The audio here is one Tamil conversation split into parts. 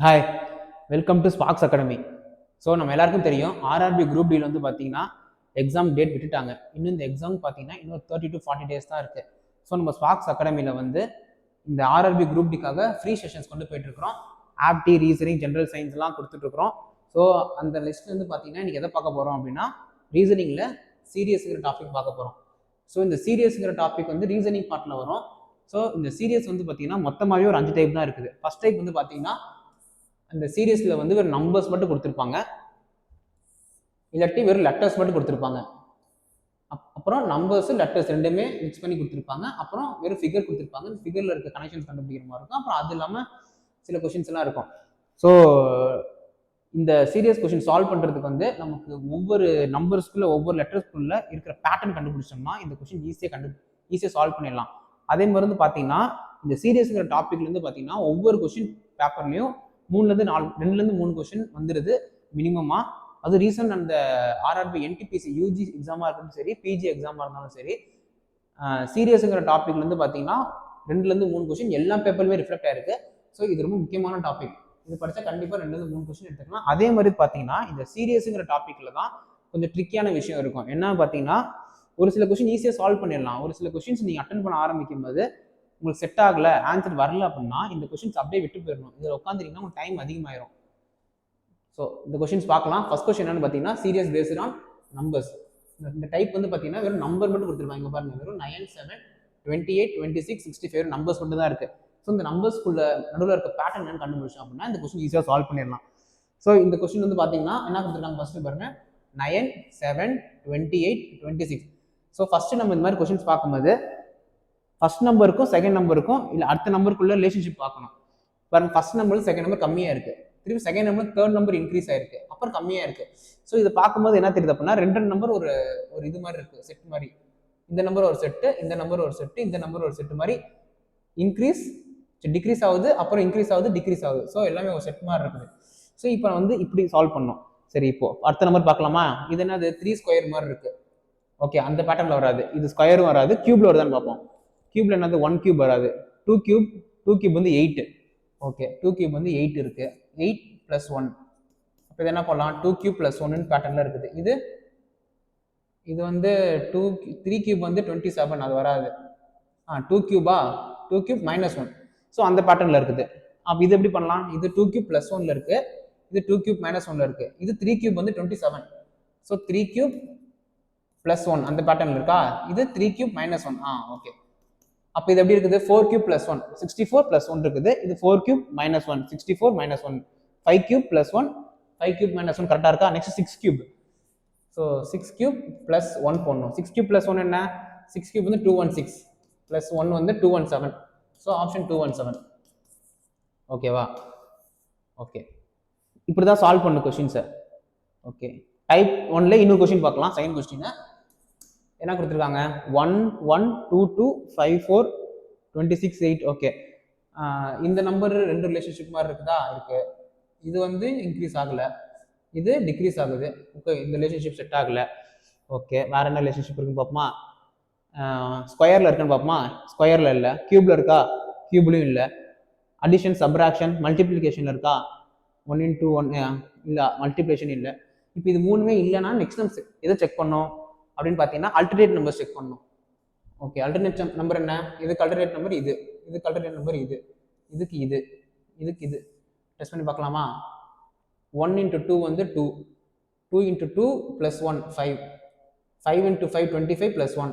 Hi welcome to Sparks academy so நம்ம எல்லாருக்கும் தெரியும் ஆர்ஆர்பி குரூப் டீல் வந்து பார்த்தீங்கன்னா எக்ஸாம் டேட் விட்டுட்டாங்க. இன்னும் இந்த எக்ஸாம் பார்த்தீங்கன்னா இன்னும் தேர்ட்டி டு ஃபார்ட்டி டேஸ் தான் இருக்குது ஸோ நம்ம ஸ்பார்க்ஸ் அகாடமியில் வந்து இந்த ஆர்ஆர்பி குரூப் டிக்காக ஃப்ரீ செஷன்ஸ் கொண்டு போயிட்டுருக்கிறோம் ஆப்டி ரீசனிங் ஜென்ரல் சயின்ஸ்லாம் கொடுத்துட்ருக்குறோம் ஸோ அந்த லிஸ்ட்லேருந்து வந்து பார்த்தீங்கன்னா இன்றைக்கி எதை பார்க்க போகிறோம் அப்படின்னா ரீசனிங்கில் சீரியஸுங்கிற டாபிக் பார்க்க போகிறோம் ஸோ இந்த சீரியஸுங்கிற டாபிக் வந்து ரீசனிங் பார்ட்டில் வரும். ஸோ இந்த சீரியஸ் வந்து பார்த்தீங்கன்னா மொத்தமாகவே ஒரு அஞ்சு டைப் தான் இருக்குது. ஃபஸ்ட் டைப் வந்து பார்த்தீங்கன்னா அந்த சீரியஸில் வந்து வெறும் நம்பர்ஸ் மட்டும் கொடுத்துருப்பாங்க. இல்லாட்டி வெறும் லெட்டர்ஸ் மட்டும் கொடுத்துருப்பாங்க. அப்- அப்புறம் நம்பர்ஸ் லெட்டர்ஸ் ரெண்டுமே மிக்ஸ் பண்ணி கொடுத்துருப்பாங்க. அப்புறம் வெறும் ஃபிகர் கொடுத்துருப்பாங்க. ஃபிகரில் இருக்க கனெக்ஷன்ஸ் கண்டுபிடிக்கிற மாதிரி இருக்கும். அப்புறம் அது இல்லாமல் சில கொஷின்ஸ் எல்லாம் இருக்கும். ஸோ இந்த சீரியஸ் கொஷின் சால்வ் பண்ணுறதுக்கு வந்து நமக்கு ஒவ்வொரு நம்பர்ஸ்க்குள்ள ஒவ்வொரு லெட்டர்ஸ்க்குள்ள இருக்கிற பேட்டர்ன் கண்டுபிடிச்சோம்னா இந்த கொஷின் ஈஸியாக கண்டு ஈஸியாக சால்வ் பண்ணிடலாம். அதே மாதிரி வந்து பார்த்தீங்கன்னா இந்த சீரியஸுங்கிற டாப்பிக்லேருந்து பார்த்தீங்கன்னா ஒவ்வொரு கொஷின் பேப்பர்லேயும் மூணுலேருந்து நாலு ரெண்டுலேருந்து மூணு கொஷின் வந்துடுது மினிமமாக அது ரீசன்ட் அந்த ஆர்ஆர்பி என்டிபிசி யூஜி எக்ஸாமாக இருந்தாலும் சரி பிஜி எக்ஸாமாக இருந்தாலும் சரி சீரியஸுங்கிற டாபிக்லேருந்து பார்த்தீங்கன்னா ரெண்டுலேருந்து மூணு கொஷின் எல்லா பேப்பருமே ரிஃப்ளெக்ட் ஆயிருக்கு. ஸோ இது ரொம்ப முக்கியமான டாபிக் இது படித்தா கண்டிப்பாக ரெண்டுலேருந்து மூணு கொஷின் எடுத்துக்கலாம். அதே மாதிரி பார்த்தீங்கன்னா இந்த சீரியஸுங்கிற டாப்பிக்கில் தான் கொஞ்சம் ட்ரிக்கியான விஷயம் இருக்கும். என்ன பார்த்தீங்கன்னா ஒரு சில கொஷின் ஈஸியாக சால்வ் பண்ணிடலாம். ஒரு சில கொஷின்ஸ் நீங்கள் அட்டன் பண்ண ஆரம்பிக்கும் போது உங்களுக்கு செட் ஆகல ஆன்சர் வரல அப்படின்னா இந்த கொஷின்ஸ் அப்படியே விட்டு போயிடணும். இதில் உட்காந்துருக்கீங்கன்னா உங்களுக்கு டைம் அதிகமாயிரும். ஸோ இந்த கொஷின்ஸ் பார்க்கலாம். ஃபஸ்ட் கொஷின் என்னன்னு பார்த்தீங்கன்னா சீரியஸ் பேஸ்ட் ஆன் நம்பர்ஸ் இந்த டைப் வந்து பார்த்தீங்கன்னா வெறும் நம்பர் மட்டும் கொடுத்துருப்பாங்க. பாருங்க வெறும் nine seven twenty eight twenty six sixty five numbers மட்டும் தான் இருக்குது ஸோ இந்த நம்பர்ஸ்க்குள்ள நடுவில் இருக்க பேட்டர்ன் என்னன்னு கண்டுபிடிச்சோம் அப்படின்னா இந்த கொஸ்டின் ஈஸியாக சால்வ் பண்ணிடலாம். ஸோ இந்த கொஸ்டின் வந்து பார்த்தீங்கன்னா என்ன கொடுத்துருக்காங்க ஃபஸ்ட்டு பாருங்க. Nine seven twenty eight twenty six so first நம்ம இந்த மாதிரி கொஸ்டின்ஸ் பார்க்கும்போது ஃபர்ஸ்ட் நம்பருக்கும் செகண்ட் நம்பருக்கும் இல்லை அடுத்த நம்பருக்குள்ள ரிலேஷன்ஷிப் பார்க்கணும். பாருங்க ஃபர்ஸ்ட் நம்பர் செகண்ட் நம்பர் கம்மியாக இருக்கு. திருப்பி second number third number increase ஆயிருக்கு. அப்புறம் கம்மியாக இருக்கு. ஸோ இதை பார்க்கும்போது என்ன தெரியுது அப்படின்னா ரெண்டு ரெண்டு நம்பர் ஒரு ஒரு இது மாதிரி இருக்கு செட் மாதிரி. இந்த நம்பர் ஒரு செட்டு இந்த நம்பர் ஒரு செட்டு இந்த நம்பர் ஒரு செட்டு மாதிரி இன்க்ரீஸ் டிக்ரீஸ் ஆகுது அப்புறம் இன்க்ரீஸ் ஆகுது டிக்ரீஸ் ஆகுது. ஸோ எல்லாமே ஒரு செட் மாதிரி இருக்குது. ஸோ இப்போ வந்து இப்படி சால்வ் பண்ணோம். சரி இப்போ அடுத்த நம்பர் பார்க்கலாமா? இது என்னது? த்ரீ ஸ்கொயர் மாதிரி இருக்கு. ஓகே அந்த பேட்டர்ல வராது. இது ஸ்கொயரும் வராது. கியூப்ல வருதான்னு பார்ப்போம். கியூப்ல என்னது? ஒன் கியூப் வராது. டூ கியூப் டூ கியூப் வந்து எயிட் ஓகே டூ கியூப் வந்து எயிட் இருக்கு. எயிட் பிளஸ் ஒன் அப்போ இது என்ன பண்ணலாம்? டூ கியூப் பிளஸ் ஒன்னு பேட்டர்னில் இருக்குது. இது இது வந்து டூ த்ரீ கியூப் வந்து டுவெண்ட்டி செவன் அது வராது. ஆ two Cuba two cube minus one so அந்த பேட்டர்னில் இருக்குது. அப்போ இது எப்படி பண்ணலாம்? இது டூ கியூப் ப்ளஸ் ஒன்ல இருக்குது இது டூ கியூப் மைனஸ் ஒன்ல இருக்குது இது த்ரீ கியூப் வந்து twenty seven so three cube plus one அந்த பேட்டர்னில் இருக்கா? இது த்ரீ கியூப் மைனஸ் ஒன் ஆ ஓகே அப்போ இது எப்படி இருக்குது? Four cube plus one sixty four plus one இருக்குது. இது four cube minus one sixty four minus one five cube plus one five cube minus one கரெக்டாக இருக்கா? Next six cube so six cube plus one போடணும். சிக்ஸ் கியூப் ப்ளஸ் ஒன் என்ன? சிக்ஸ் கியூப் வந்து two one six plus one வந்து two one seven so option two one seven ஓகேவா ஓகே இப்படி தான் சால்வ் பண்ண கொஷின் சார் ஓகே டைப் ஒன்ல இன்னொரு கொஷின் பார்க்கலாம். செகண்ட் கொஸ்டினை என்ன கொடுத்துருக்காங்க? One one two two five four twenty six eight okay இந்த நம்பர் ரெண்டு ரிலேஷன்ஷிப் மாதிரி இருக்குதா? இருக்கு. இது வந்து இன்க்ரீஸ் ஆகலை. இது டிக்ரீஸ் ஆகுது. ஓகே இந்த ரிலேஷன்ஷிப் செட் ஆகலை. ஓகே வேற என்ன ரிலேஷன்ஷிப் இருக்குன்னு பார்ப்போமா? ஸ்கொயரில் இருக்குன்னு பார்ப்போமா? ஸ்கொயரில் இல்லை. கியூப்ல இருக்கா? கியூப்லையும் இல்லை. அடிஷன் சப்ராக்ஷன் மல்டிப்ளிகேஷன் இருக்கா? ஒன் இன்டூ ஒன் இல்லை மல்டிப்ளிகேஷன் இல்லை. இப்போ இது மூணுமே இல்லைன்னா நெக்ஸ்ட் நம்ம எதை செக் பண்ணோம்? அப்படின்னு பார்த்தீங்கன்னா அல்டர்னேட் நம்பர் செக் பண்ணணும். ஓகே அல்டர்னேட் நம்பர் என்ன? இதுக்கு அல்டர்னேட் நம்பர் இது. இதுக்கு அல்டர்னேட் நம்பர் இது. இதுக்கு இது. இதுக்கு இது. டெஸ்ட் பண்ணி பார்க்கலாமா? ஒன் இன்ட்டு டூ வந்து two two into two plus one five five into five twenty five plus one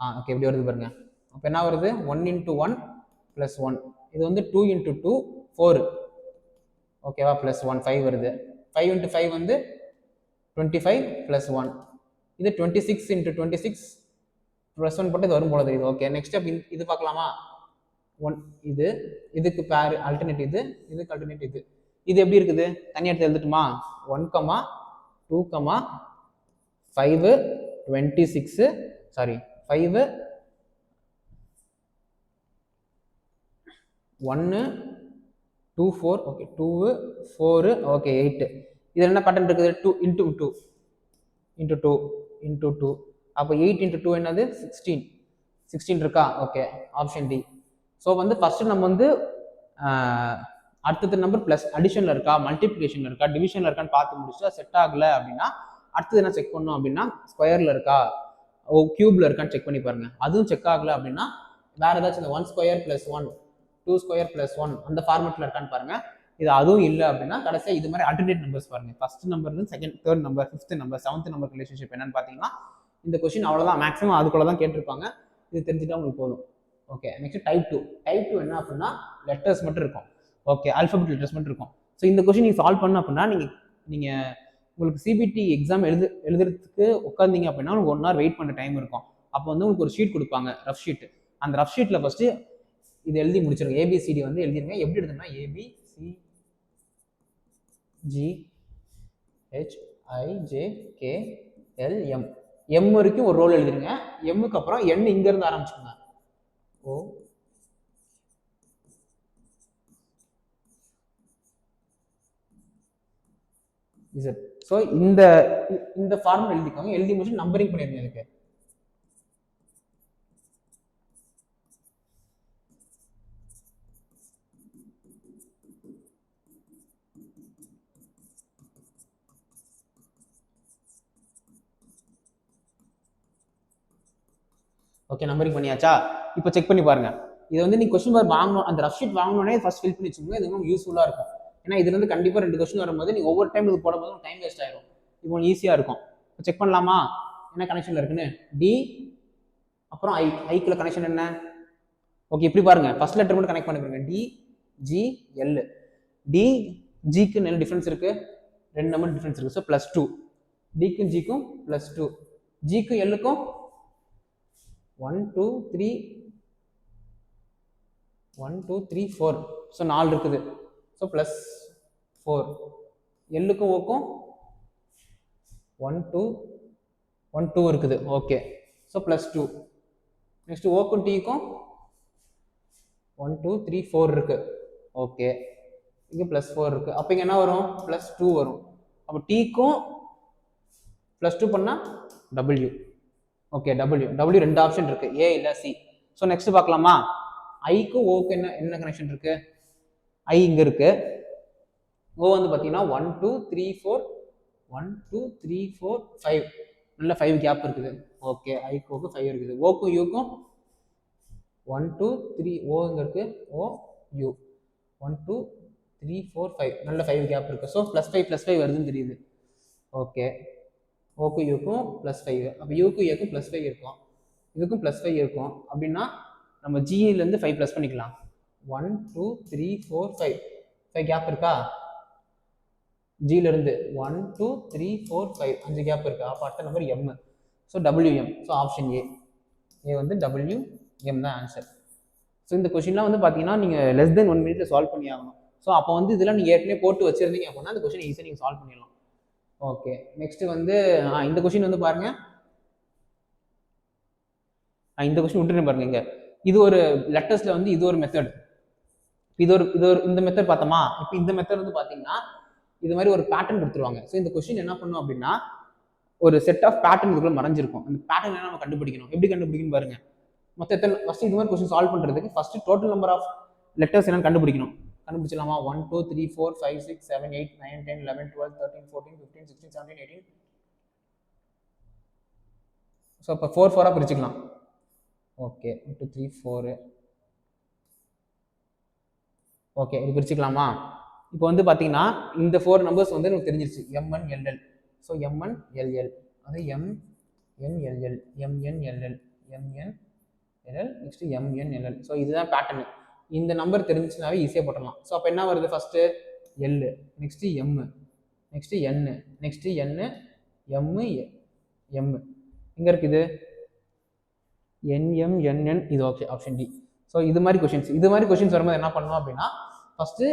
ah okay எப்படி வருது பாருங்கள் அப்போ என்ன வருது? One into one plus one இது வந்து டூ இன்ட்டு டூ ஃபோர் ஓகேவா ப்ளஸ் ஒன் ஃபைவ் வருது. ஃபைவ் இன்ட்டு ஃபைவ் வந்து டுவெண்ட்டி ஃபைவ் ப்ளஸ் ஒன் இது twenty six into twenty six plus one போட்டு இது வரும் போல தெரியுது ஓகே நெக்ஸ்ட் ஸ்டெப் இது பார்க்கலாமா? ஒன் இது இதுக்கு பேர் அல்டர்னேட் இது இதுக்கு அல்டர்னேட் இது. இது எப்படி இருக்குது? தனியாக எடுத்து எழுதுட்டுமா? One comma two comma five twenty six sorry five ஒன்று two four okay two four okay eight இதில் என்ன பேட்டர்ன் இருக்குது? Two into two into two into two அப்போ எயிட் இன்ட்டு டூ என்னது? சிக்ஸ்டீன் சிக்ஸ்டீன் இருக்கா? ஓகே ஆப்ஷன் டி ஸோ வந்து ஃபஸ்ட்டு நம்ம வந்து அடுத்தது நம்பர் ப்ளஸ் அடிஷனில் இருக்கா? மல்டிப்ளிகேஷனில் இருக்கா? டிவிஷனில் இருக்கான்னு பார்த்து முடிச்சுட்டு செட் ஆகலை அப்படின்னா அடுத்தது என்ன செக் பண்ணோம் அப்படின்னா ஸ்கொயரில் இருக்கா? ஓ கியூப்ல இருக்கான்னு செக் பண்ணி பாருங்கள் அதுவும் செக் ஆகலை அப்படின்னா வேறு ஏதாச்சும் இந்த one square plus one two square plus one அந்த ஃபார்மெட்டில் இருக்கான்னு பாருங்கள் இது அதுவும் இல்லை அப்படின்னா கடைசியாக இது மாதிரி அல்டர்னேட் நம்பர்ஸ் பாருங்க. First number second third number fifth number seventh number relationship என்னன்னு பார்த்தீங்கன்னா இந்த கொஸ்டின் அவ்வளோதான் மேக்ஸிமம் அதுக்குள்ள தான் கேட்டிருப்பாங்க. இது தெரிஞ்சுட்டா உங்களுக்கு போதும். Okay next type two type two என்ன அப்படின்னா லெட்டர்ஸ் மட்டும் இருக்கும். ஓகே அல்ஃபபெட் லெட்டர்ஸ் மட்டும் இருக்கும். ஸோ இந்த கொஸ்டின் நீங்கள் சால்வ் பண்ண அப்படின்னா நீங்கள் நீங்கள் உங்களுக்கு சிபிடி எக்ஸாம் எழுது எழுதுறதுக்கு உட்காந்தீங்க அப்படின்னா உங்களுக்கு ஒன் ஹவர் வெயிட் பண்ண டைம் இருக்கும். அப்போ வந்து உங்களுக்கு ஒரு ஷீட் கொடுப்பாங்க ரஃப் ஷீட் அந்த ரஃப் ஷீட்டில் ஃபஸ்ட்டு இது எழுதி முடிச்சிருங்க. ஏபிசிடி வந்து எழுதிருங்க. எப்படி எழுதுனா AB C G H I J K L M M வரைக்கும் ஒரு ரோல் எழுதிருங்க. எம்முக்கு அப்புறம் என் இங்கேருந்து ஆரம்பிச்சுக்கோங்க. ஓ. இசட் ஸோ இந்த இந்த ஃபார்ம் எழுதிக்கோங்க. எழுதி முடிச்சு நம்பரிங் பண்ணிருங்க இதுக்கு ஓகே நம்பரிங் பண்ணியாச்சா? இப்போ செக் பண்ணி பாருங்க. இது வந்து நீ கொஸ்டின் மார்க் வாங்கணும் அந்த ரஃப் ஷீட் வாங்கணுன்னே ஃபர்ஸ்ட் ஃபில் பண்ணி வச்சுக்கோங்க இது இன்னும் யூஸ்ஃபுல்லாக இருக்கும். ஏன்னா இதுலேருந்து கண்டிப்பாக ரெண்டு கொஸ்டின் வரும்போது நீ ஒவ்வொரு டைம் இது போடும்போது டைம் வேஸ்ட் ஆயிரும். இப்போ ஈஸியாக இருக்கும். இப்போ செக் பண்ணலாமா? என்ன கனெக்ஷனில் இருக்குன்னு? டி அப்புறம் ஐ ஐக்குள்ள கனெக்ஷன் என்ன? ஓகே இப்படி பாருங்க. ஃபர்ஸ்ட் லெட்டர் மட்டும் கனெக்ட் பண்ணிக்கோங்க. டி ஜி எல் டி ஜிக்கு என்ன டிஃப்ரென்ஸ் இருக்கு? ரெண்டு நம்பர் டிஃப்ரென்ஸ் இருக்கு. ஸோ ப்ளஸ் டூ டிக்கும் ஜிக்கும் ப்ளஸ் டூ ஜிக்கும் எல்லுக்கும் one two three one two three four so நாலு இருக்குது. ஸோ ப்ளஸ் ஃபோர் எல்லுக்கும் ஓக்கும் ஒன் டூ ஒன் டூ இருக்குது. Okay so plus two next ஓக்கும் டீக்கும் ஒன் டூ த்ரீ ஃபோர் இருக்குது ஓகே இங்கே ப்ளஸ் ஃபோர் இருக்குது அப்போ இங்கே என்ன வரும்? ப்ளஸ் டூ வரும். அப்போ டீக்கும் ப்ளஸ் டூ பண்ணால் டபிள்யூ ஓகே டபிள்யூ டபிள்யூ ரெண்டு ஆப்ஷன் இருக்கு. ஏ இல்லை சி ஸோ நெக்ஸ்ட் பார்க்கலாமா? ஐக்கும் ஓக்கு என்ன என்ன கனெக்ஷன் இருக்கு? ஐ இங்கே இருக்கு. ஓ வந்து பார்த்தீங்கன்னா one two three four one two three four five நல்ல ஃபைவ் கேப் இருக்குது. ஓகே ஐக்கோக்கு ஃபைவ் இருக்குது. ஓக்கும் யூக்கும் ஒன் டூ த்ரீ ஓ இங்கே இருக்கு. O U one two three four five நல்ல ஃபைவ் கேப் இருக்குது so plus five plus five வருதுன்னு தெரியுது. ஓகே ஓக்கு யூக்கும் ப்ளஸ் ஃபைவ் அப்போ யூக்கும் ஏக்கும் ப்ளஸ் ஃபைவ் இருக்கும். இதுக்கும் ப்ளஸ் ஃபைவ் இருக்கும். அப்படின்னா நம்ம ஜியிலேருந்து ஃபைவ் ப்ளஸ் பண்ணிக்கலாம். One two three four five five gap இருக்கா? ஜியிலேருந்து one two three four five அஞ்சு கேப் இருக்கா? அப்போ அடுத்த number M so WM so option A A வந்து டபிள்யூ எம் தான் ஆன்சர் ஸோ இந்த கொஷின்லாம் வந்து பார்த்தீங்கன்னா நீங்கள் லெஸ் தென் ஒன் மினிட்ல சால்வ் பண்ணி ஆகணும். ஸோ அப்போ வந்து இதெல்லாம் நீங்கள் ஏற்கனவே போட்டு வச்சிருந்தீங்க அப்படின்னா அந்த கொஷின் ஈஸியாக நீங்கள் சால்வ் பண்ணிடலாம். ஓகே நெக்ஸ்ட் வந்து இந்த கொஷின் வந்து பாருங்க. ஆ, இந்த கொஷின் விட்டுருங்க பாருங்க இங்க. இது ஒரு லெட்டர்ஸ்ல வந்து இது ஒரு மெத்தட் இது ஒரு இது ஒரு இந்த மெத்தட் பார்த்தோமா? இப்போ இந்த மெத்தட் வந்து பார்த்தீங்கன்னா இது மாதிரி ஒரு பேட்டர்ன் கொடுத்துருவாங்க. ஸோ இந்த கொஷின் என்ன பண்ணும் அப்படின்னா ஒரு செட் ஆஃப் பேட்டர்ன் இதுக்குள்ள மறைஞ்சிருக்கும். அந்த பேட்டர்ன் நம்ம கண்டுபிடிக்கணும். எப்படி கண்டுபிடிக்கணும் பாருங்க. மொத்த எத்தனை ஃபர்ஸ்ட் இது மாதிரி கொஸ்டின் சால்வ் பண்ணுறதுக்கு first total number of letters என்னன்னு கண்டுபிடிக்கணும். கண்டுபிடிச்சலாமா one two three four five six seven eight nine ten eleven twelve thirteen fourteen fifteen sixteen seventeen eighteen so இப்போ ஃபோர் ஃபோராக பிரிச்சுக்கலாம். Okay two three four okay இது பிரிச்சுக்கலாமா? இப்போ வந்து பார்த்தீங்கன்னா இந்த ஃபோர் நம்பர்ஸ் வந்து எனக்கு தெரிஞ்சிருச்சு. M N L L so M N L L அது M N L L M N L L M N L L next M N L L so இதுதான் பேட்டர்னு இந்த நம்பர் தெரிஞ்சுனாவே ஈஸியாக போட்டுடலாம். ஸோ அப்போ என்ன வருது first L next M next N next N M M எங்கே இருக்குது என்எம் என்என் இது ஓகே ஆப்ஷன் டி ஸோ இது மாதிரி கொஷின்ஸ் இது மாதிரி கொஷின்ஸ் வரும்போது என்ன பண்ணணும் அப்படின்னா first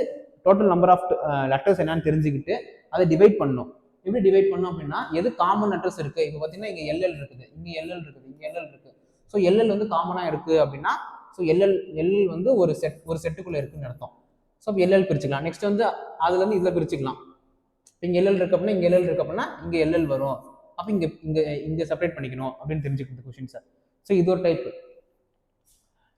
total number of letters என்னன்னு தெரிஞ்சுக்கிட்டு அதை டிவைட் பண்ணணும். எப்படி டிவைட் பண்ணோம் அப்படின்னா எது காமன் லெட்டர்ஸ் இருக்குது இப்போ பார்த்தீங்கன்னா இங்கே எல்எல் இருக்குது இங்கே எல்எல் இருக்குது இங்கே எல்எல் இருக்குது ஸோ எல்எல் வந்து காமனாக இருக்குது அப்படின்னா ஸோ எல்எல் எல்எல் வந்து ஒரு செட் ஒரு செட்டுக்குள்ளே இருக்குன்னு அர்த்தம். ஸோ அப்போ எல்எல் பிரிச்சுக்கலாம். நெக்ஸ்ட் வந்து அதுலேருந்து இதில் பிரிச்சுக்கலாம். இப்போ இங்கே எல்எல் இருக்கு அப்படின்னா இங்கே எல்எல் இருக்கு அப்படின்னா இங்கே எல்எல் வரும். அப்போ இங்கே இங்கே இங்கே செப்பரேட் பண்ணிக்கணும் அப்படின்னு தெரிஞ்சுக்கிறது கொஷின்ஸை ஸோ இது ஒரு டைப்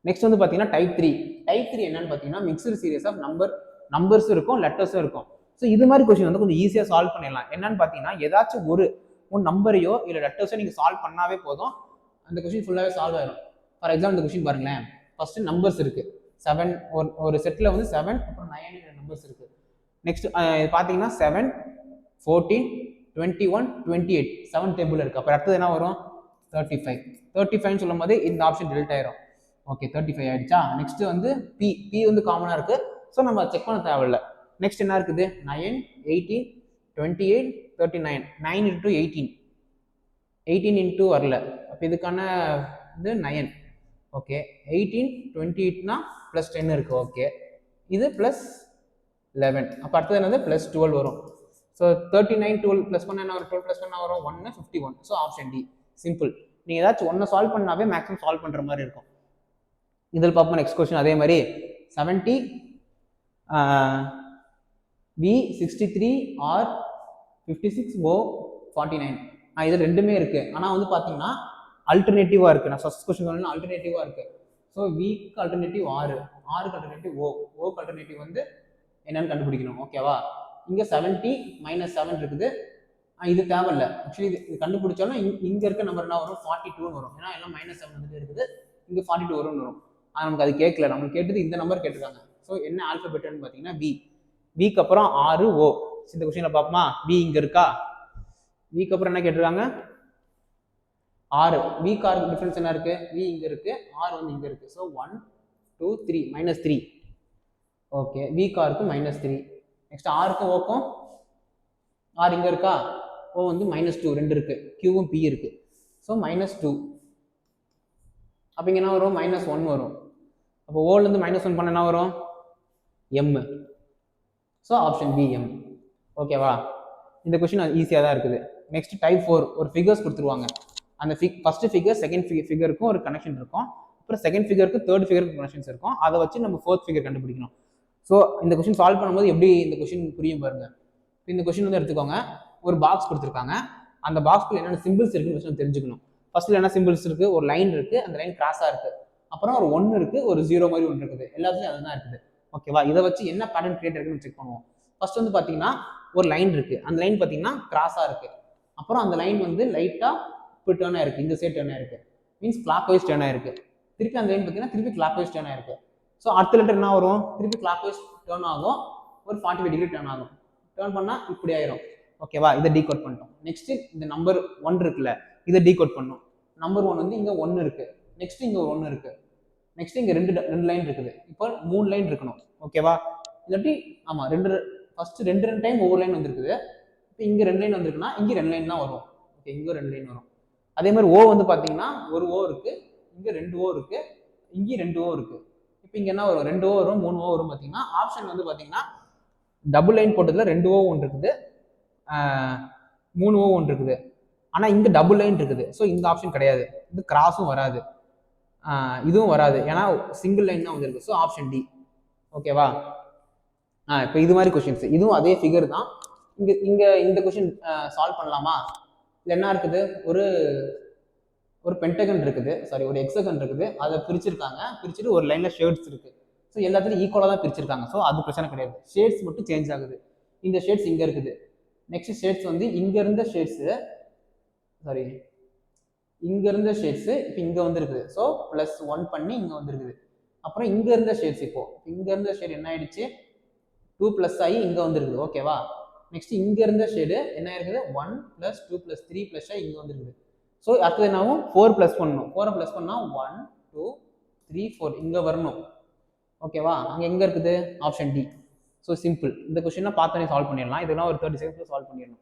நெக்ஸ்ட் வந்து பார்த்தீங்கன்னா டைப் த்ரீ டைப் த்ரீ என்னன்னு பார்த்தீங்கன்னா மிக்சர் சீரியஸ் ஆஃப் நம்பர் நம்பர்ஸும் இருக்கும் லெட்டர்ஸும் இருக்கும். ஸோ இது மாதிரி கொஸ்டின் வந்து கொஞ்சம் ஈஸியாக சால்வ் பண்ணிடலாம். என்னன்னு பார்த்தீங்கன்னா ஏதாச்சும் ஒரு ஒரு நம்பரையோ இல்லை லெட்டர்ஸோ நீங்கள் சால்வ் பண்ணாவே போதும். அந்த கொஸ்டின் ஃபுல்லாகவே சால்வ் ஆயிடும் ஃபார் எக்ஸாம்பிள் இந்த கொஸ்டின் பாருங்களேன். ஃபர்ஸ்ட் நம்பர்ஸ் இருக்கு. செவன் ஒரு ஒரு செட்டில் வந்து செவன் அப்புறம் நைன் நம்பர்ஸ் இருக்கு. நெக்ஸ்ட் பார்த்தீங்கன்னா seven fourteen twenty one twenty eight seven table இருக்கு. அப்புறம் அடுத்தது என்ன வரும்? தேர்ட்டி ஃபைவ் தேர்ட்டி ஃபைவ்னு சொல்லும் போது இந்த ஆப்ஷன் டெலிட் ஆயிரும். ஓகே தேர்ட்டி ஃபைவ் ஆயிடுச்சா? நெக்ஸ்ட் வந்து பி பி வந்து காமனாக இருக்கு. ஸோ நம்ம செக் பண்ண தேவையில்ல. நெக்ஸ்ட் என்ன இருக்குது? Nine eighteen twenty eight thirty nine nine into eighteen eighteen into வரல. அப்போ இதுக்கான இது நயன் ஓகே எயிட்டீன் டுவெண்ட்டி எயிட்னா ப்ளஸ் டென் இருக்குது ஓகே இது ப்ளஸ் லெவன் அப்போ அடுத்தது என்னது? ப்ளஸ் டுவெல் வரும். So thirty nine twelve plus one என்ன வரும்? டுவெல் ப்ளஸ் ஒன் வரும்? ஒன்று fifty one so option D simple நீங்கள் ஏதாச்சும் ஒன்று சால்வ் பண்ணாவே மேக்ஸிமம் சால்வ் பண்ணுற மாதிரி இருக்கும். இதில் பார்ப்போம் நெக்ஸ்ட் கொஸ்டின் அதே மாதிரி seventy V sixty three R fifty six O forty nine இது ரெண்டுமே இருக்குது ஆனால் வந்து பார்த்தீங்கன்னா அல்டர்னேட்டிவாக இருக்குது நான் ஃபஸ்ட் கொஸ்டின் சொன்னா அல்டர்னேட்டிவாக இருக்குது ஸோ வீக் அல்டர்னேட்டிவ் ஆறு ஆறுக்கு அல்டர்னேட்டிவ் ஓ ஓக்கு அல்டர்னேட்டிவ் வந்து என்னன்னு கண்டுபிடிக்கணும். ஓகேவா இங்கே செவன்ட்டி மைனஸ் செவன் இருக்குது. இது தேவையில்ல. ஆக்சுவலி இது இது கண்டுபிடிச்சாலும் இங்கே இருக்க நம்பர் என்ன வரும்? ஃபார்ட்டி டூன்னு வரும். ஏன்னா எல்லாம் மைனஸ் செவன் வந்துட்டு இருக்குது. இங்கே ஃபார்ட்டி டூ வரும்னு வரும். ஆனால் நமக்கு அது கேட்கல. நமக்கு கேட்டது இந்த நம்பர் கேட்டிருக்காங்க. ஸோ என்ன ஆல்பபெட்னு பார்த்தீங்கன்னா பி பிக்கு அப்புறம் ஆறு ஓ இந்த கொஸ்டினில் பார்ப்போமா? பி இங்கே இருக்கா? வீக்கு அப்புறம் என்ன கேட்டிருக்காங்க? ஆறு. வி காருக்கு டிஃப்ரென்ஸ் என்ன இருக்கு? வி இங்க இருக்கு ஆர் வந்து இங்க இருக்கு. So one two three minus three okay V காருக்கு மைனஸ் த்ரீ நெக்ஸ்ட் ஆருக்கும் ஓக்கும் ஆர் இங்க இருக்கா? ஓ வந்து மைனஸ் டூ ரெண்டு இருக்கு. கியூவும் பி இருக்கு. ஸோ மைனஸ் டூ அப்போ இங்கே என்ன வரும்? மைனஸ் ஒன் வரும். அப்போ ஓலேருந்து மைனஸ் ஒன் பண்ண என்ன வரும்? M so option B M ஓகேவா இந்த கொஷின் ஈஸியாக தான் இருக்குது. நெக்ஸ்ட் டைப் ஃபோர் ஒரு ஃபிகர்ஸ் கொடுத்துருவாங்க. அந்த ஃபிக் ஃபர்ஸ்ட் ஃபிகர் செகண்ட் ஃபிகருக்கும் ஒரு கனெக்ஷன் இருக்கும். அப்புறம் செகண்ட் ஃபிகருக்கு தேர்ட் ஃபிகருக்கு கனெக்ஷன்ஸ் இருக்கும். அதை வச்சு நம்ம ஃபோர்த் ஃபிகர் கண்டுபிடிக்கணும். ஸோ இந்த கொஷின் சால்வ் பண்ணும்போது எப்படி இந்த கொஷின் புரியும் பாருங்க. இந்த கொஷின் வந்து எடுத்துக்கோங்க. ஒரு பாக்ஸ் கொடுத்துருக்காங்க. அந்த பாக்ஸ்க்குள்ள என்னென்ன சிம்பிள்ஸ் இருக்குன்னு first தெரிஞ்சுக்கணும். ஃபர்ஸ்ட்ல என்ன சிம்பிள்ஸ் இருக்கு? ஒரு லைன் இருக்கு. அந்த லைன் கிராஸாக இருக்கு. அப்புறம் ஒரு ஒன்று இருக்கு. ஒரு ஜீரோ மாதிரி ஒன்று இருக்குது. எல்லாத்துலையும் அதுதான் இருக்குது. ஓகேவா இதை வச்சு என்ன பேட்டர்ன் கிரியேட் இருக்குன்னு செக் பண்ணுவோம். ஃபர்ஸ்ட் வந்து பார்த்தீங்கன்னா ஒரு லைன் இருக்கு. அந்த லைன் பார்த்தீங்கன்னா கிராஸாக இருக்கு. அப்புறம் அந்த லைன் வந்து லைட்டாக இப்போ டேர்ன் ஆயிருக்கு இந்த சைட் டேர்ன் ஆயிருக்கு மீன்ஸ் கிளாக் வைஸ் டேர்ன் ஆயிருக்கு திருப்பி அந்த லைன் பார்த்தீங்கன்னா திருப்பி கிளாக் வைஸ் டேர்ன் ஆயிருக்கு ஸோ அடுத்த லெட்டர் என்ன வரும்? திருப்பி கிளாக் வைஸ் டேர்ன் ஆகும். ஒரு ஃபார்ட்டி ஃபைவ் டிகிரி டேர்ன் ஆகும். டேர்ன் பண்ணால் இப்படி ஆயிரும். ஓகேவா இதை டீகோட் பண்ணிட்டோம். நெக்ஸ்ட் இந்த நம்பர் ஒன் இருக்குல்ல இதை டீகோட் பண்ணோம். நம்பர் ஒன் வந்து இங்கே ஒன்று இருக்குது நெக்ஸ்ட் இங்கே ஒரு ஒன்று இருக்குது நெக்ஸ்ட் இங்கே ரெண்டு ரெண்டு லைன் இருக்குது. இப்போ மூணு லைன் இருக்கணும். ஓகேவா இல்லாட்டி ஆமாம் ரெண்டு ஃபர்ஸ்ட் ரெண்டு ரெண்டு டைம் ஒவ்வொரு லைன் வந்திருக்குது. இப்போ இங்கே ரெண்டு லைன் வந்திருக்குன்னா இங்கே ரெண்டு லைன் தான் வரும். ஓகே இங்கே ரெண்டு லைன் வரும். அதே மாதிரி ஓ வந்து பார்த்தீங்கன்னா ஒரு ஓ இருக்கு இங்கே ரெண்டு ஓ இருக்கு இங்கேயும் ரெண்டு ஓ இருக்கு. இப்போ இங்கே என்ன வரும்? ரெண்டு ஓ வரும் மூணு ஓ வரும் பார்த்தீங்கன்னா ஆப்ஷன் வந்து பார்த்தீங்கன்னா டபுள் லைன் போட்டதுல ரெண்டு ஓ ஒன்று இருக்குது. மூணு ஓ ஒன்று இருக்குது. ஆனால் இங்கே டபுள் லைன் இருக்குது. ஸோ இந்த ஆப்ஷன் கிடையாது. இது கிராஸும் வராது. இதுவும் வராது. ஏன்னா சிங்கிள் லைன் தான் வந்துருக்கு ஸோ ஆப்ஷன் டி ஓகேவா ஆ இப்போ இது மாதிரி கொஷின்ஸ் இதுவும் அதே ஃபிகர் தான். இங்கே இங்கே இந்த கொஷின் சால்வ் பண்ணலாமா? இதுல என்ன இருக்குது ஒரு ஒரு பென்டகன் இருக்குது. சாரி ஒரு எக்ஸகன் இருக்குது. அதை பிரிச்சிருக்காங்க. பிரிச்சுட்டு ஒரு லைனில் ஷேட்ஸ் இருக்குது ஸோ எல்லாத்துலையும் ஈக்குவலாக தான் பிரிச்சிருக்காங்க. ஸோ அது பிரச்சனை கிடையாது. ஷேட்ஸ் மட்டும் சேஞ்ச் ஆகுது. இந்த ஷேட்ஸ் இங்கே இருக்குது. நெக்ஸ்ட் ஷேட்ஸ் வந்து இங்கே இருந்த ஷேட்ஸு சாரி இங்கே இருந்த ஷேட்ஸு இப்போ இங்கே வந்திருக்குது. ஸோ ப்ளஸ் ஒன் பண்ணி இங்கே வந்திருக்குது. அப்புறம் இங்கே இருந்த ஷேட்ஸ் இப்போது இங்கே இருந்த ஷேட் என்ன ஆயிடுச்சு? டூ ப்ளஸ் ஆகி இங்கே வந்திருக்குது. ஓகேவா நெக்ஸ்ட் இங்க இருந்த ஷேடு என்ன ஆயிருக்குது? One plus two plus three plus இங்க வந்திருக்குது. ஸோ அடுத்தது என்னாகும் ஃபோர் ப்ளஸ் பண்ணணும் ஃபோரை ப்ளஸ் பண்ணா ஒன் டூ த்ரீ ஃபோர் இங்க வரணும். ஓகேவா அங்கே எங்க இருக்குது? ஆப்ஷன் டி ஸோ சிம்பிள் இந்த கொஸ்டின்லாம் பார்த்தோன்னே சால்வ் பண்ணிடலாம். இதெல்லாம் ஒரு தேர்ட்டி செகண்ட்ஸ்ல சால்வ் பண்ணிடணும்.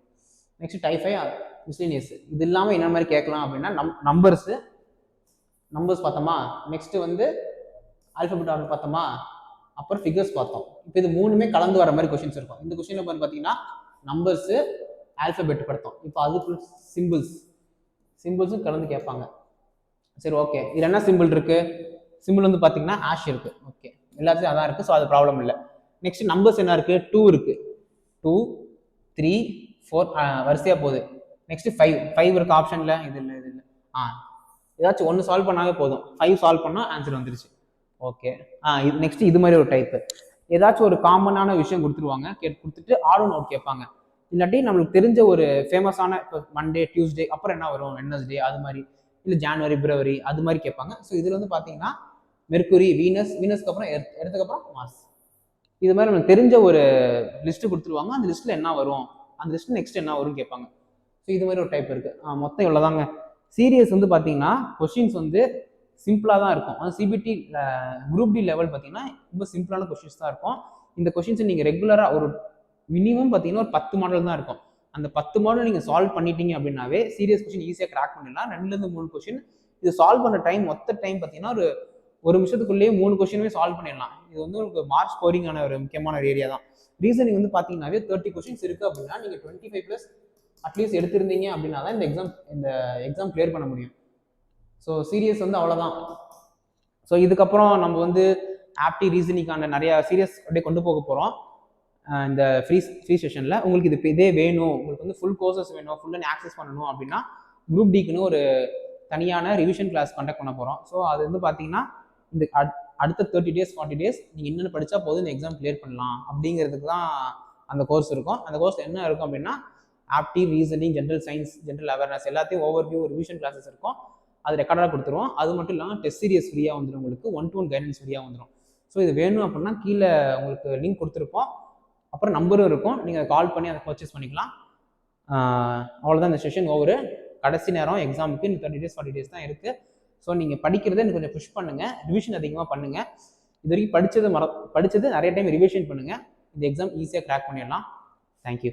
நெக்ஸ்ட் டைஃபை மிஸ்லினியஸ் இது இல்லாமல் என்ன மாதிரி கேட்கலாம் அப்படின்னா நம் நம்பர்ஸு நம்பர்ஸ் பார்த்தோமா? நெக்ஸ்ட் வந்து ஆல்பபெட் ஆர்டர் பார்த்தோமா? அப்புறம் ஃபிகர்ஸ் பார்த்தோம். இப்போ இது மூணுமே கலந்து வர மாதிரி கொஷின்ஸ் இருக்கும். இந்த கொஷினில் வந்து பார்த்தீங்கன்னா நம்பர்ஸு ஆல்ஃபபெட் படுத்தோம். இப்போ அது சிம்பிள்ஸ் சிம்பிள்ஸும் கலந்து கேட்பாங்க. சரி ஓகே இதில் என்ன சிம்பிள் இருக்குது சிம்பிள் வந்து பார்த்தீங்கன்னா ஆஷ் இருக்குது ஓகே எல்லாத்தையும் அதான் இருக்குது ஸோ அது ப்ராப்ளம் இல்லை. நெக்ஸ்ட் நம்பர்ஸ் என்ன இருக்குது டூ இருக்குது டூ த்ரீ ஃபோர் வரிசையாக போகுது. நெக்ஸ்ட் ஃபைவ் ஃபைவ் இருக்கு ஆப்ஷனில் இது இல்லை இது இல்லை. ஆ ஏதாச்சும் ஒன்று சால்வ் பண்ணாவே போதும். ஃபைவ் சால்வ் பண்ணால் ஆன்சர் வந்துருச்சு. ஓகே ஆ இது நெக்ஸ்ட் இது மாதிரி ஒரு டைப்பு ஏதாச்சும் ஒரு காமனான விஷயம் கொடுத்துருவாங்க. கேட்டு கொடுத்துட்டு ஆல் நோட் கேட்பாங்க. இல்லாட்டி நம்மளுக்கு தெரிஞ்ச ஒரு ஃபேமஸான இப்போ மண்டே டியூஸ்டே அப்புறம் என்ன வரும்? வெட்னஸ்டே அது மாதிரி. இல்லை ஜான்வரி பிப்ரவரி அது மாதிரி கேட்பாங்க. ஸோ இதில் வந்து பார்த்தீங்கன்னா மெர்க்குரி வீனஸ் வீனஸ்க்கு அப்புறம் எர்த் எர்த்துக்கு மாஸ் இது மாதிரி நம்மளுக்கு தெரிஞ்ச ஒரு லிஸ்ட்டு கொடுத்துருவாங்க. அந்த லிஸ்ட்டில் என்ன வரும்? அந்த லிஸ்ட்டில் நெக்ஸ்ட் என்ன வரும்னு கேட்பாங்க. ஸோ இது மாதிரி ஒரு டைப் இருக்குது மொத்தம் இவ்வளோதாங்க சீரியஸ் வந்து பார்த்தீங்கன்னா கொஷின்ஸ் வந்து சிம்பிளாக தான் இருக்கும். அந்த சிபிடி குரூப் டி லெவல் பார்த்தீங்கன்னா ரொம்ப சிம்பிளான கொஷின்ஸ் தான் இருக்கும். இந்த கொஷின்ஸை நீங்கள் ரெகுலராக ஒரு மினிமம் பார்த்தீங்கன்னா ஒரு பத்து மாடல் தான் இருக்கும். அந்த பத்து மாடல் நீங்கள் சால்வ் பண்ணிட்டீங்க அப்படின்னாவே சீரியஸ் கொஷின் ஈஸியாக கிராக் பண்ணிடலாம். ரெண்டுலேருந்து மூணு கொஷின் இது சால்வ் பண்ண டைம் மொத்த டைம் பார்த்தீங்கன்னா ஒரு ஒரு நிமிஷத்துக்குள்ளேயே மூணு கொஷினுமே சால்வ் பண்ணிடலாம். இது வந்து உங்களுக்கு மார்க் ஸ்கோரிங்கான ஒரு முக்கியமான ஒரு ஏரியா தான். ரீசனிங் வந்து பார்த்தீங்கன்னாவே தேர்ட்டி கொஷின்ஸ் இருக்குது அப்படின்னா நீங்கள் twenty five plus at least எடுத்திருந்தீங்க அப்படின்னா தான் இந்த எக்ஸாம் இந்த எக்ஸாம் கிளியர் பண்ண முடியும். ஸோ சீரியஸ் வந்து அவ்வளோதான் ஸோ இதுக்கப்புறம் நம்ம வந்து ஆப்டி ரீசனிங்கான நிறைய சீரியஸ் அப்படியே கொண்டு போக போகிறோம் இந்த ஃப்ரீ ஃப்ரீ செஷனில் உங்களுக்கு இது இதே வேணும். உங்களுக்கு வந்து ஃபுல் கோர்சஸ் வேணும். ஃபுல்லாக ஆக்சஸ் பண்ணணும் அப்படின்னா குரூப் டிக்குன்னு ஒரு தனியான ரிவிஷன் கிளாஸ் கண்டக்ட் பண்ண போகிறோம் ஸோ அது வந்து பார்த்தீங்கன்னா இந்த அடுத்த தேர்ட்டி டேஸ் ஃபார்ட்டி டேஸ் நீங்கள் என்னென்ன படித்தா போதும் இந்த எக்ஸாம் கிளியர் பண்ணலாம் அப்படிங்கிறதுக்கு தான் அந்த கோர்ஸ் இருக்கும். அந்த கோர்ஸ் என்ன இருக்கும் அப்படின்னா apti reasoning general science general awareness எல்லாத்தையும் ஓவர் வியூ ரிவிஷன் கிளாஸஸ் இருக்கும். அது ரெக்கார்டாக கொடுத்துருவோம் அது மட்டும் இல்லாமல் டெஸ்ட் சீரியஸ் ஃப்ரீயாக வந்துடும் உங்களுக்கு. ஒன் டு ஒன் கைடன்ஸ் ஃப்ரீயாக வந்துடும் ஸோ இது வேணும் அப்படின்னா கீழே உங்களுக்கு லிங்க் கொடுத்துருப்போம். அப்புறம் நம்பரும் இருக்கும். நீங்கள் கால் பண்ணி அதை பர்ச்சேஸ் பண்ணிக்கலாம். அவ்வளோதான் இந்த செஷன் ஓவர் கடைசி நேரம் எக்ஸாமுக்கு இன்னும் தேர்ட்டி டேஸ் ஃபார்ட்டி டேஸ் தான் இருக்குது ஸோ நீங்கள் படிக்கிறத எனக்கு கொஞ்சம் புஷ் பண்ணுங்கள் ரிவிஷன் அதிகமாக பண்ணுங்கள் இது வரைக்கும் படித்தது மற படித்தது நிறைய டைம் ரிவிஷன் பண்ணுங்கள் இந்த எக்ஸாம் ஈஸியாக கிராக் பண்ணிடலாம். தேங்க்யூ